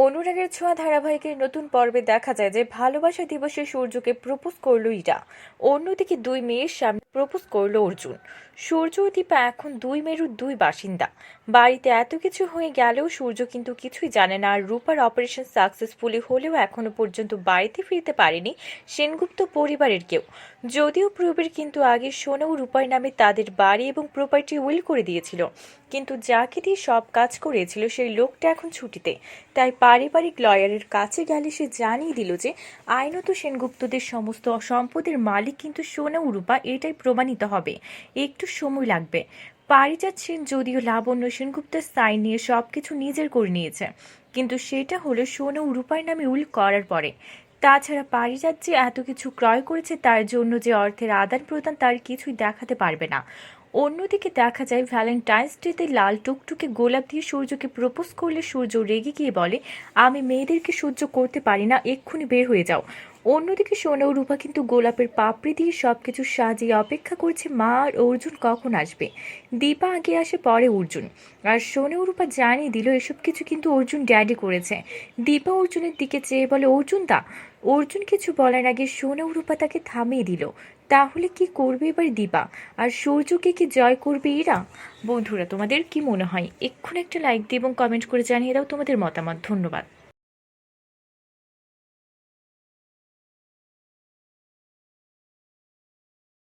অনুরাগের ছোঁয়া ধারাবাহিকের নতুন পর্বে দেখা যায় যে ভালোবাসা দিবসে সূর্যকে প্রপোজ করল ইরা। অন্যদিকে দুই মেয়ের সামনে প্রপোজ করল অর্জুন। সূর্য ও দীপা এখন দুই মেরুর দুই বাসিন্দা। বাড়িতে এত কিছু হয়ে গেলেও সূর্য কিন্তু কিছুই জানে না, আর রূপার অপারেশন সাকসেসফুলি হলেও এখনও পর্যন্ত বাড়িতে ফিরতে পারেনি সেনগুপ্ত পরিবারের কেউ। যদিও প্রবীর কিন্তু আগে সোনাও রূপার নামে তাদের বাড়ি এবং প্রপার্টি উইল করে দিয়েছিল। কিন্তু যাকে দিয়ে সব কাজ করেছিল সেই লোকটা এখন ছুটিতে। তাই পারিবারিক লয়ারের কাছে গেলে সে জানিয়ে দিল যে, আইনত সেনগুপ্তদের সমস্ত সম্পদের মালিক কিন্তু সোনা রূপা, এটাই প্রমাণিত হবে। একটু সময় লাগবে। পারিজাত সেন যদিও লাবণ্য সেনগুপ্তের সাইন নিয়ে সব কিছু নিজের করে নিয়েছে, কিন্তু সেটা হলো সোনা রূপার নামে উল করার পরে। তাছাড়া পারিজাত যে এত কিছু ক্রয় করেছে তার জন্য যে অর্থের আদান প্রদান তার কিছুই দেখাতে পারবে না। অন্যদিকে দেখা যায় ভ্যালেন্টাইন্স ডেতে লাল টুকটুকে গোলাপ দিয়ে সূর্যকে প্রপোজ করলে সূর্য রেগে গিয়ে বলে, আমি মেয়েদেরকে সহ্য করতে পারি না, এক্ষুনি বের হয়ে যাও। অন্যদিকে সোনা ও রূপা কিন্তু গোলাপের পাপড়ি দিয়ে সব কিছু সাজিয়ে অপেক্ষা করছে মা আর অর্জুন কখন আসবে। দীপা আগে আসে, পরে অর্জুন। আর সোনা ও রূপা জানিয়ে দিল, এসব কিছু কিন্তু অর্জুন ড্যাডি করেছে। দীপা অর্জুনের দিকে চেয়ে বলে, অর্জুন দা, অর্জুন কিছু বলার আগে সোনা ও রূপা তাকে থামিয়ে দিল। তাহলে কি করবে এবার দীপা? আর সূর্যকে কি জয় করবে এরা? বন্ধুরা, তোমাদের কি মনে হয়? এক্ষুনি একটা লাইক দিয়ে এবং কমেন্ট করে জানিয়ে দাও তোমাদের মতামত। ধন্যবাদ।